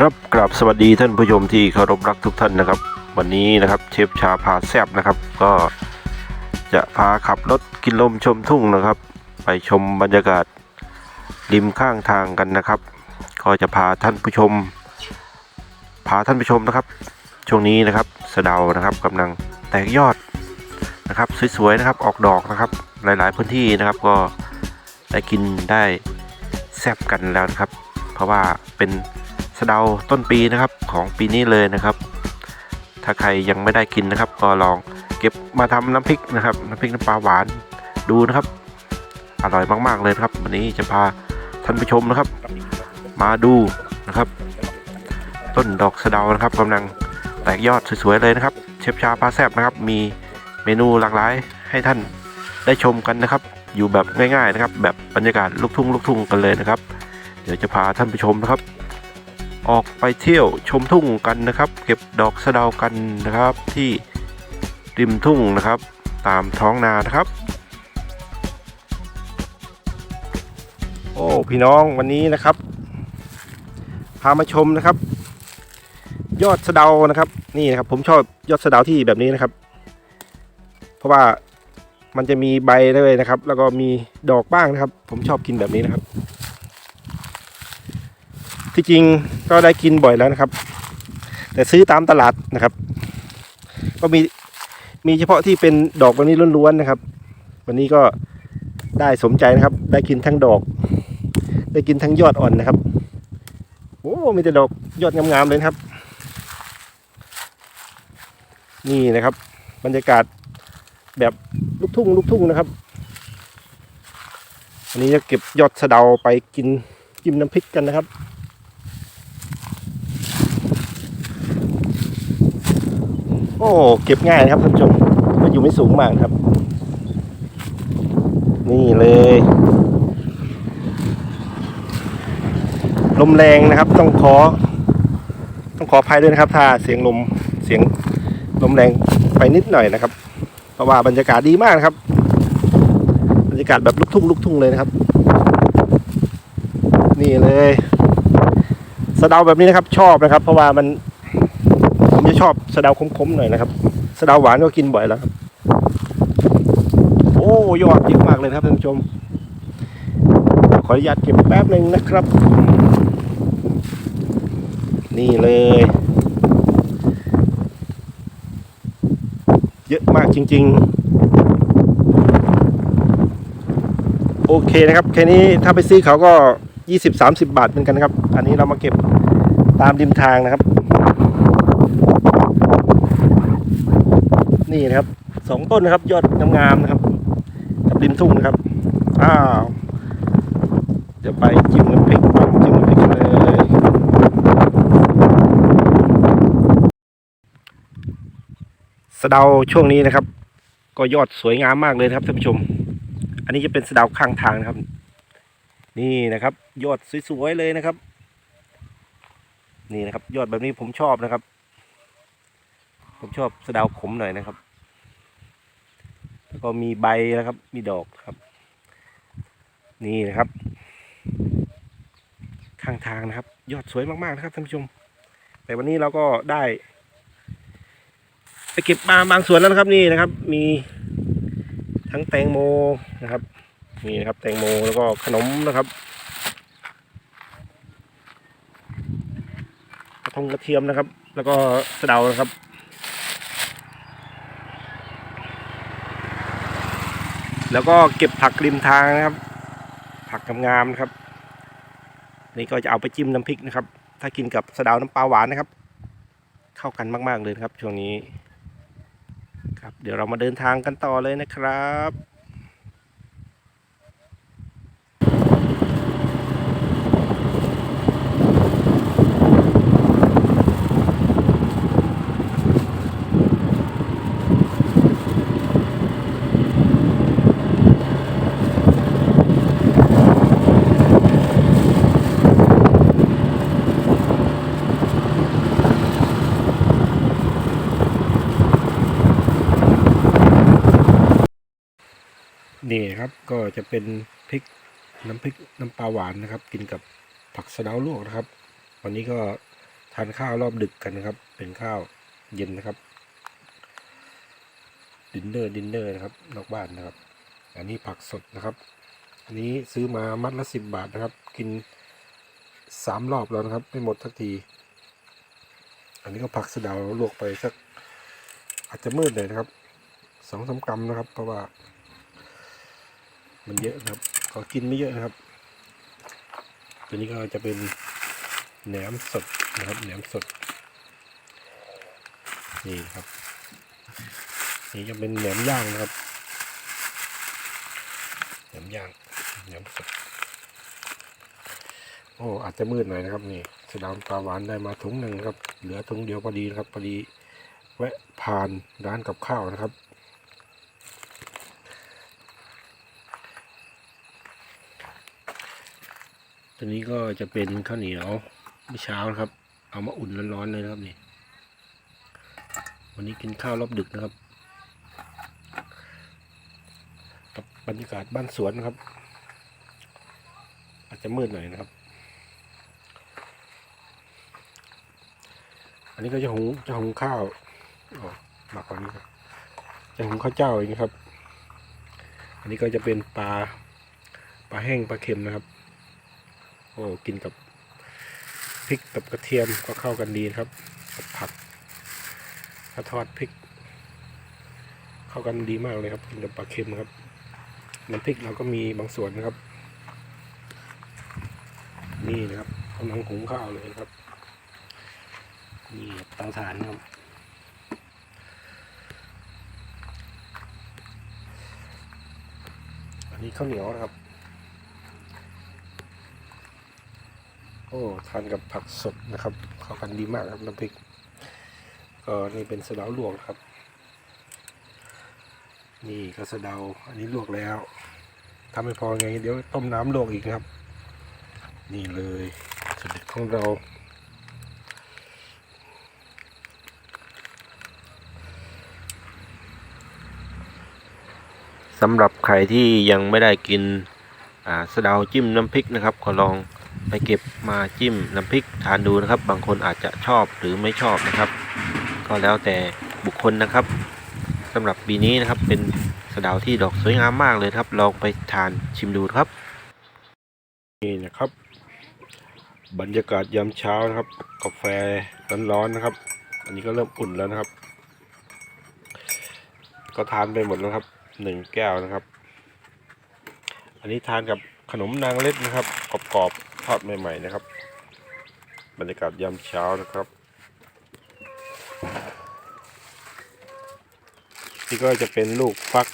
ครับกราบสวัสดีท่านผู้ชมที่เคารพรักทุกท่านนะครับ วันนี้นะครับเชฟชาพาแซบนะครับ ก็จะพาขับรถกินลมชมทุ่งนะครับ ไปชมบรรยากาศริมข้างทางกันนะครับ ก็จะพาท่านผู้ชม พาท่านผู้ชมนะครับ ช่วงนี้นะครับสะเดานะครับกำลังแตกยอดนะครับสวยๆนะครับออกดอกนะครับ หลายๆพื้นที่นะครับก็ได้กินได้แซบกันแล้วนะครับ เพราะว่าเป็นะเดาต้นปีนะครับของปีนี้เลยนะครับ ถ้าใครยังไม่ได้กินนะครับ ก็ลองเก็บมาทำน้ำพริกนะครับน้ำพริกน้ำปลาหวานดูนะครับ อร่อยมาก ๆเลยครับ วันนี้จะพาท่านผู้ชมนะครับ มาดูนะครับ ต้นดอกสะเดานะครับกำลังแตกยอดสวยๆเลยนะครับ เชฟชาพาแซบนะครับ มีเมนูหลากหลายให้ท่านได้ชมกันนะครับ อยู่แบบง่ายๆนะครับ แบบบรรยากาศลูกทุ่งลูกทุ่งกันเลยนะครับ เดี๋ยวจะพาท่านผู้ชมนะครับ ออกไปเที่ยวชมทุ่งกันนะครับ เก็บดอกสะเดากันนะครับ ที่ริมทุ่งนะครับ ตามท้องนานะครับ โอ้พี่น้องวันนี้นะครับ พามาชมนะครับ ยอดสะเดานะครับ นี่นะครับ ผมชอบยอดสะเดาที่แบบนี้นะครับ เพราะว่ามันจะมีใบด้วยนะครับ แล้วก็มีดอกบ้างนะครับ ผมชอบกินแบบนี้นะครับ ที่จริงก็ได้กินบ่อยแล้วนะครับ แต่ซื้อตามตลาดนะครับ ก็มีมีเฉพาะที่เป็นดอกแบบนี้ล้วนๆนะครับ วันนี้ก็ได้สมใจนะครับ ได้กินทั้งดอก ได้กินทั้งยอดอ่อนนะครับโอ้มีแต่ดอกยอดงามๆเลยครับ นี่นะครับ บรรยากาศแบบลูกทุ่งลูกทุ่งนะครับอันนี้จะเก็บยอดสะเดาไปกินจิ้มน้ำพริกกันนะครับ อ้เก็บง่ายนะครับท่านผู้ชมมันอยู่ไม่สูงมากครับ นี่เลย ลมแรงนะครับ ต้องขอ ต้องขออภัยด้วยนะครับ ถ้าเสียงลมเสียงลมแรงไปนิดหน่อยนะครับ เพราะว่าบรรยากาศดีมากนะครับ บรรยากาศแบบลูกทุ่งลูกทุ่งเลยนะครับ นี่เลยสะเดาแบบนี้นะครับ ชอบนะครับ เพราะว่ามัน ผมจะชอบสะเดาคมๆหน่อยนะครับสะเดาหวานก็กินบ่อยแล้วครับโอ้ยอดเยอะมากเลยครับท่านผู้ชม ขออนุญาตเก็บแป๊บหนึ่งนะครับ นี่เลย เยอะมากจริง ๆ โอเคนะครับแค่นี้ถ้าไปซื้อเขาก็ 20-30 บาทเหมือนกันนะครับ อันนี้เรามาเก็บตามริมทางนะครับ นี่นะครับสองต้นนะครับ ยอดงามๆนะครับ กับริมทุ่งนะครับ อ้าว จะไปจิ้มน้ำพริกต้องจิ้มน้ำพริกกันเลย สะเดาช่วงนี้นะครับ ก็ยอดสวยงามมากเลยนะครับท่านผู้ชม อันนี้จะเป็นสะเดาข้างทางนะครับ นี่นะครับ ยอดสวยๆเลยนะครับ นี่นะครับ ยอดแบบนี้ผมชอบนะครับ ผมชอบสะเดาขมหน่อยนะครับ แล้วก็มีใบนะครับ มีดอกครับ นี่นะครับ ข้างทางนะครับ ยอดสวยมากๆนะครับท่านผู้ชม แต่วันนี้เราก็ได้ ไปเก็บมาบางส่วนแล้วนะครับนี่นะครับ มีทั้งแตงโมนะครับนี่นะครับ แตงโมแล้วก็ขนมนะครับกระทงกระเทียมนะครับ แล้วก็สะเดานะครับ แล้วก็เก็บผักริมทางนะครับ ผักงามๆนะครับ นี่ก็จะเอาไปจิ้มน้ำพริกนะครับ ถ้ากินกับสะดาวน้ำปลาหวานนะครับ เข้ากันมาก ๆเลยครับ ช่วงนี้ ครับ เดี๋ยวเรามาเดินทางกันต่อเลยนะครับ นี่ครับก็จะเป็นพริกน้ำพริกน้ำปลาหวานนะครับ กินกับผักสะเดาลวกนะครับ วันนี้ก็ทานข้าวรอบดึกกันนะครับ เป็นข้าวเย็นนะครับดินเนอร์ดินเนอร์นะครับนอกบ้านนะครับ อันนี้ผักสดนะครับ อันนี้ซื้อมามัดละสิบบาทนะครับ กินสามรอบแล้วนะครับ ไม่หมดทักที อันนี้ก็ผักสะเดาลวกไปสักอาจจะมืดเลยนะครับสองสามกรัมนะครับ เพราะว่า มันเยอะนะครับขอกินไม่เยอะนะครับ ตัวนี้ก็จะเป็นแหนมสดนะครับแหนมสด นี่ครับ นี่จะเป็นแหนมย่างนะครับแหนมย่างแหนมสดโอ้อาจจะมืดหน่อยนะครับนี่สดาวปลาหวานได้มาถุงหนึ่งครับ เหลือถุงเดียวพอดีนะครับพอดีแวะผ่านร้านกับข้าวนะครับ ตัวนี้ก็จะเป็นข้าวเหนียวเมื่อเช้านะครับ เอามาอุ่นร้อนๆเลยนะครับนี่ วันนี้กินข้าวรอบดึกนะครับกับบรรยากาศบ้านสวนนะครับ อาจจะมืดหน่อยนะครับ อันนี้ก็จะหุงจะหุงข้าวอ๋อมากกว่านี้ครับจะหุงข้าวเจ้าอย่างนี้ครับ อันนี้ก็จะเป็นปลาปลาแห้งปลาเค็มนะครับ โอ้กินกับพริกกับกระเทียมก็เข้ากันดีครับกับผักถ้าทอดพริก เข้ากันดีมากเลยครับกินกับปลาเค็มครับน้ำพริกเราก็มีบางส่วนนะครับ นี่นะครับกำลังหุงข้าวเลยครับนี่เตาถ่านนะครับอันนี้ข้าวเหนียวนะครับ โอ้ทานกับผักสดนะครับเข้ากันดีมากครับน้ำพริกก็นี่เป็นสะเดาลวกครับ นี่ก็สะเดาอันนี้ลวกแล้วทำไม่พอไงเดี๋ยวต้มน้ำลวกอีกครับ นี่เลยสุดเด็ดของเราสำหรับใครที่ยังไม่ได้กินสะเดาจิ้มน้ำพริกนะครับก็ลอง ไปเก็บมาจิ้มน้ำพริกทานดูนะครับ บางคนอาจจะชอบหรือไม่ชอบนะครับ ก็แล้วแต่บุคคลนะครับสำหรับปีนี้นะครับเป็นสะดาที่ดอกสวยงามมากเลยครับ ลองไปทานชิมดูครับ นี่นะครับ บรรยากาศยามเช้านะครับ กาแฟร้อนๆนะครับ อันนี้ก็เริ่มอุ่นแล้วนะครับ ก็ทานไปหมดแล้วครับหนึ่งแก้วนะครับ อันนี้ทานกับขนมนางเล็ดนะครับกรอบๆ ทอดใหม่ ๆ นะครับ บรรยากาศยามเช้านะครับนี่ก็จะเป็นลูกฟัก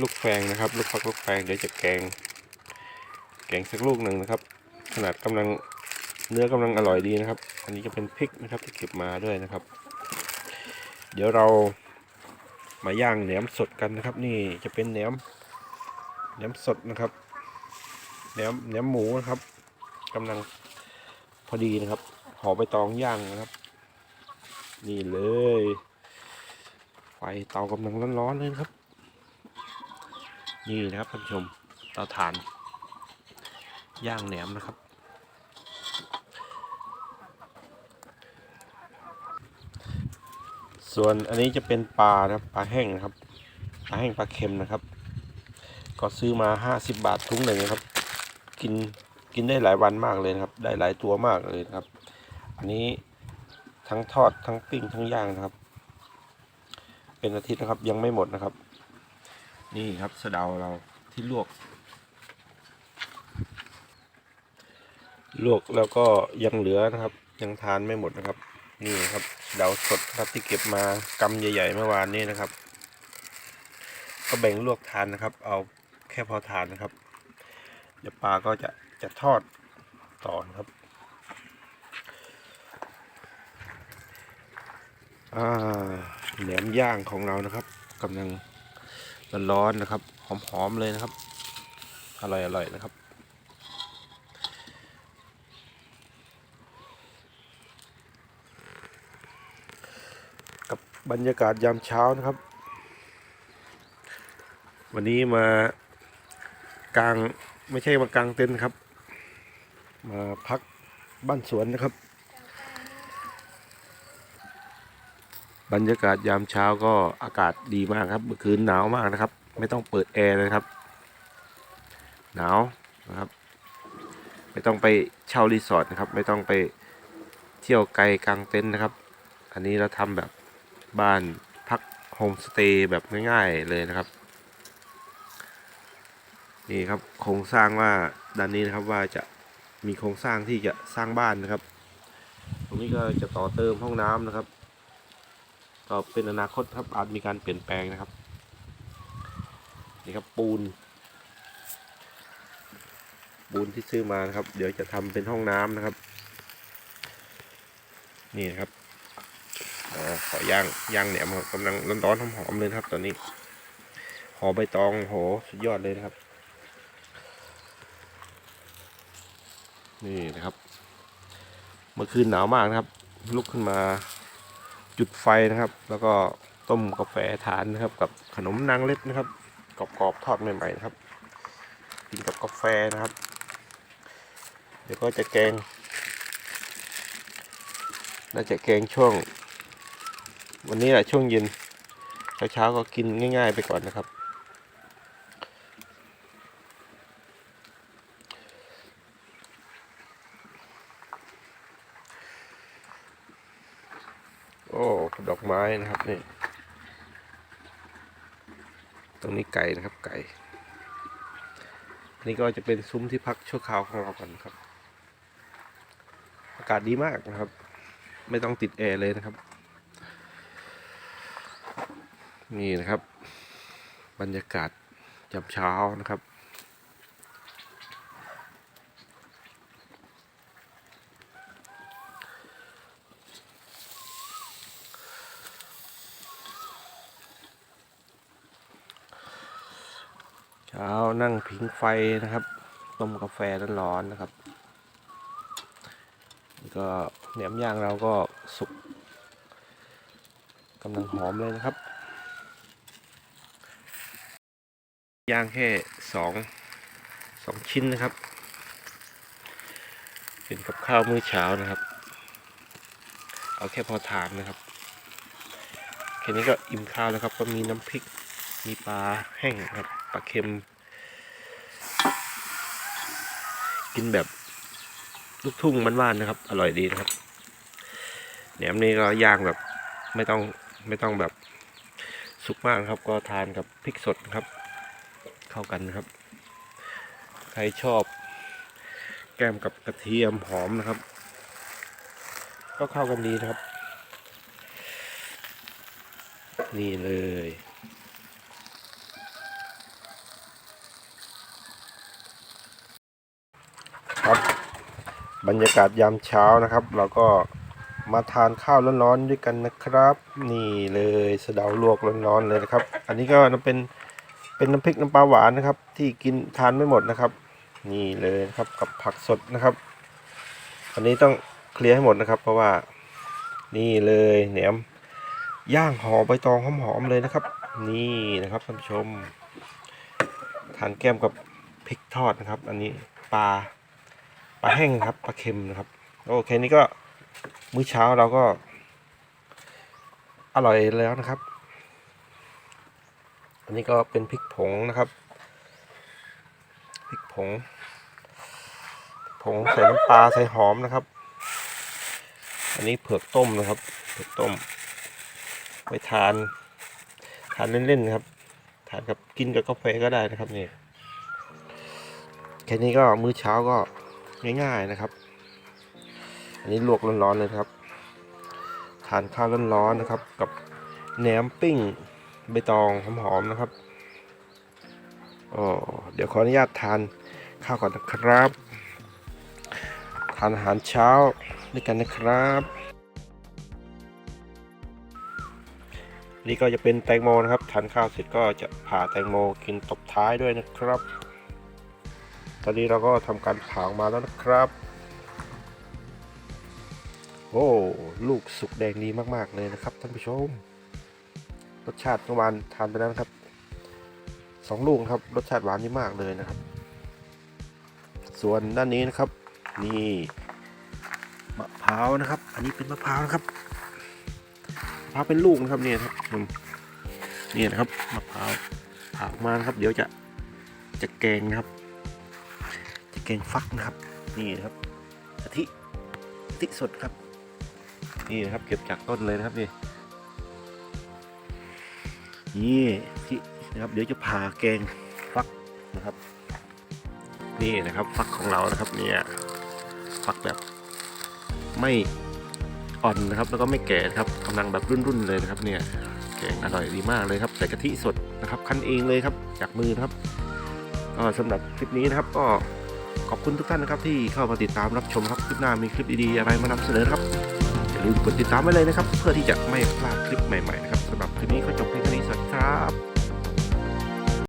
ลูกแฟงนะครับ ลูกฟักลูกแฟงเดี๋ยวจะแกง แกงสักลูกหนึ่งนะครับ ขนาดกำลังเนื้อกำลังอร่อยดีนะครับ อันนี้จะเป็นพริกนะครับที่เก็บมาด้วยนะครับ เดี๋ยวเรามาย่างแหนมสดกันนะครับ นี่จะเป็นแหนมแหนมสดนะครับแหนมแหนมหมูนะครับ กำลังพอดีนะครับห่อใบตองย่างนะครับ นี่เลย ไฟเตากำลังร้อนๆเลยนะครับ นี่นะครับท่านผู้ชมเตาถ่าน ย่างแหนมนะครับ ส่วนอันนี้จะเป็นปลานะครับปลาแห้งนะครับปลาแห้งปลาเค็มนะครับ ก็ซื้อมาห้าสิบบาททุงหนึ่งนะครับ กิน กินได้หลายวันมากเลยนะครับ ได้หลายตัวมากเลยนะครับ อันนี้ทั้งทอดทั้งปิ้งทั้งย่างนะครับ เป็นอาทิตย์นะครับยังไม่หมดนะครับ นี่ครับสะเดาเราที่ลวก ลวกแล้วก็ยังเหลือนะครับ ยังทานไม่หมดนะครับ นี่ครับเดาสดครับที่เก็บมากำใหญ่ๆเมื่อวานนี้นะครับ ก็แบ่งลวกทานนะครับ เอาแค่พอทานนะครับเดี๋ยวปลาก็จะ จะทอดต่อนครับแหนมย่างของเรานะครับกำลังร้อนๆนะครับหอมๆเลยนะครับ อร่อยๆนะครับกับบรรยากาศยามเช้านะครับ วันนี้มากลางไม่ใช่มากลางเต็นท์ครับ มาพักบ้านสวนนะครับ บรรยากาศยามเช้าก็อากาศดีมากครับเมื่อคืนหนาวมากนะครับ ไม่ต้องเปิดแอร์เลยครับ หนาวนะครับ ไม่ต้องไปเช่ารีสอร์ทนะครับ ไม่ต้องไปเที่ยวไกลกลางเต็นท์นะครับ อันนี้เราทำแบบบ้านพักโฮมสเตย์แบบง่ายๆเลยนะครับนี่ครับโครงสร้างว่าด้านนี้นะครับว่าจะ มีโครงสร้างที่จะสร้างบ้านนะครับ ตรงนี้ก็จะต่อเติมห้องน้ำนะครับก็เป็นอนาคตครับอาจมีการเปลี่ยนแปลงนะครับ นี่ครับปูน ปูนที่ซื้อมานะครับ เดี๋ยวจะทำเป็นห้องน้ำนะครับ นี่นะครับอ๋อขอย่างย่างแหนมครับกำลังร้อนๆหอมๆเลยครับตอนนี้ห่อใบตองโหสุดยอดเลยนะครับ นี่นะครับ เมื่อคืนหนาวมากนะครับ ลุกขึ้นมาจุดไฟนะครับ แล้วก็ต้มกาแฟทานนะครับ กับขนมนางเล็ดนะครับกรอบๆทอดใหม่ๆนะครับกินกับกาแฟนะครับ เดี๋ยวก็จะแกงน่าจะแกงช่วง วันนี้แหละช่วงเย็นเช้าๆก็กินง่าย ๆ ไปก่อนนะครับ อ้ดอกไม้นะครับนี่ ตรงนี้ไก่นะครับไก่นี่ก็จะเป็นซุ้มที่พักชั่วคราวของเรากันครับ อากาศดีมากนะครับ ไม่ต้องติดแอร์เลยนะครับ นี่นะครับ บรรยากาศยามเช้านะครับ ช้านั่งผิงไฟนะครับ ต้มกาแฟร้อนๆนะครับ ก็แหนมย่างเราก็สุกกำลังหอมเลยนะครับ ย่างแค่สองสองชิ้นนะครับ เป็นกับข้าวมื้อเช้านะครับ เอาแค่พอทานนะครับแค่นี้ก็อิ่มข้าวแล้วครับ ก็มีน้ำพริก มีปลาแห้งครับ ลาเค็ม กินแบบลูกทุ่งบ้านๆนะครับ อร่อยดีนะครับแหนมนี่ก็ย่างแบบไม่ต้องไม่ต้องแบบสุกมากครับ ก็ทานกับพริกสดนะครับ เข้ากันนะครับ ใครชอบ แกมกับกระเทียมหอมนะครับ ก็เข้ากันดีนะครับ นี่เลย ครับ บรรยากาศยามเช้านะครับ เราก็มาทานข้าวร้อนๆด้วยกันนะครับ นี่เลยสะเดาลวกร้อนๆเลยนะครับ อันนี้ก็เป็นเป็นน้ำพริกน้ำปลาหวานนะครับ ที่กินทานไม่หมดนะครับ นี่เลยนะครับกับผักสดนะครับ อันนี้ต้องเคลียร์ให้หมดนะครับ เพราะว่านี่เลยแหนมย่างห่อใบตองหอมๆเลยนะครับ นี่นะครับท่านผู้ชม ทานแก้มกับพริกทอดนะครับ อันนี้ปลา ลาแห้งครับปลาเค็มนะครับโอเคนี่ก็มื้อเช้าเราก็ อร่อยแล้วนะครับ อันนี้ก็เป็นพริกผงนะครับพริกผงผงใส่น้ำปลาใส่หอมนะครับ อันนี้เผือกต้มนะครับ เผือกต้มไว้ทาน ทานเล่นๆครับ ทานกับกินกับกาแฟก็ได้นะครับนี่แค่นี้ก็มื้อเช้าก็ ง่ายๆนะครับ อันนี้ลวกร้อนๆเลยครับ ทานข้าวร้อนๆนะครับ กับแหนมปิ้งใบตองหอมๆนะครับอ๋อเดี๋ยวขออนุญาตทานข้าวก่อนนะครับ ทานอาหารเช้าด้วยกันนะครับนี่ก็จะเป็นแตงโมนะครับทานข้าวเสร็จก็จะผ่าแตงโมกินตบท้ายด้วยนะครับ ตอนนี้เราก็ทำการผ่ามาแล้วนะครับ โอ้ ลูกสุกแดงดีมากๆเลยนะครับท่านผู้ชม รสชาติเมื่อวานทานไปแล้วนะครับสองลูกครับ รสชาติหวานดีมากเลยนะครับ ส่วนด้านนี้นะครับ นี่มะพร้าวนะครับ อันนี้เป็นมะพร้าวนะครับมะพร้าวเป็นลูกนะครับเนี่ยครับนี่นะครับมะพร้าวผ่ามานะครับ เดี๋ยวจะจะแกงนะครับ แกงฟักนะครับ นี่นะครับกะทิกะทิสดครับ นี่นะครับ เก็บจากต้นเลยนะครับนี่นี่ที่นะครับ เดี๋ยวจะผ่าแกงฟักนะครับ นี่นะครับฟักของเรานะครับเนี่ยฟักแบบไม่อ่อนนะครับ แล้วก็ไม่แก่ครับกำลังแบบรุ่นๆเลยนะครับ เนี่ยแกงอร่อยดีมากเลยครับ ใส่กะทิสดนะครับ คั้นเองเลยครับ จากมือนะครับก็สำหรับคลิปนี้นะครับก็ ขอบคุณทุกท่านนะครับที่เข้ามาติดตามรับชมครับคลิปหน้ามีคลิปดีๆอะไรมานำเสนอครับอย่าลืมกดติดตามไว้เลยนะครับ เพื่อที่จะไม่พลาดคลิปใหม่ๆนะครับสำหรับคลิปนี้ก็จบเพียงเท่านี้สวัสดีครับ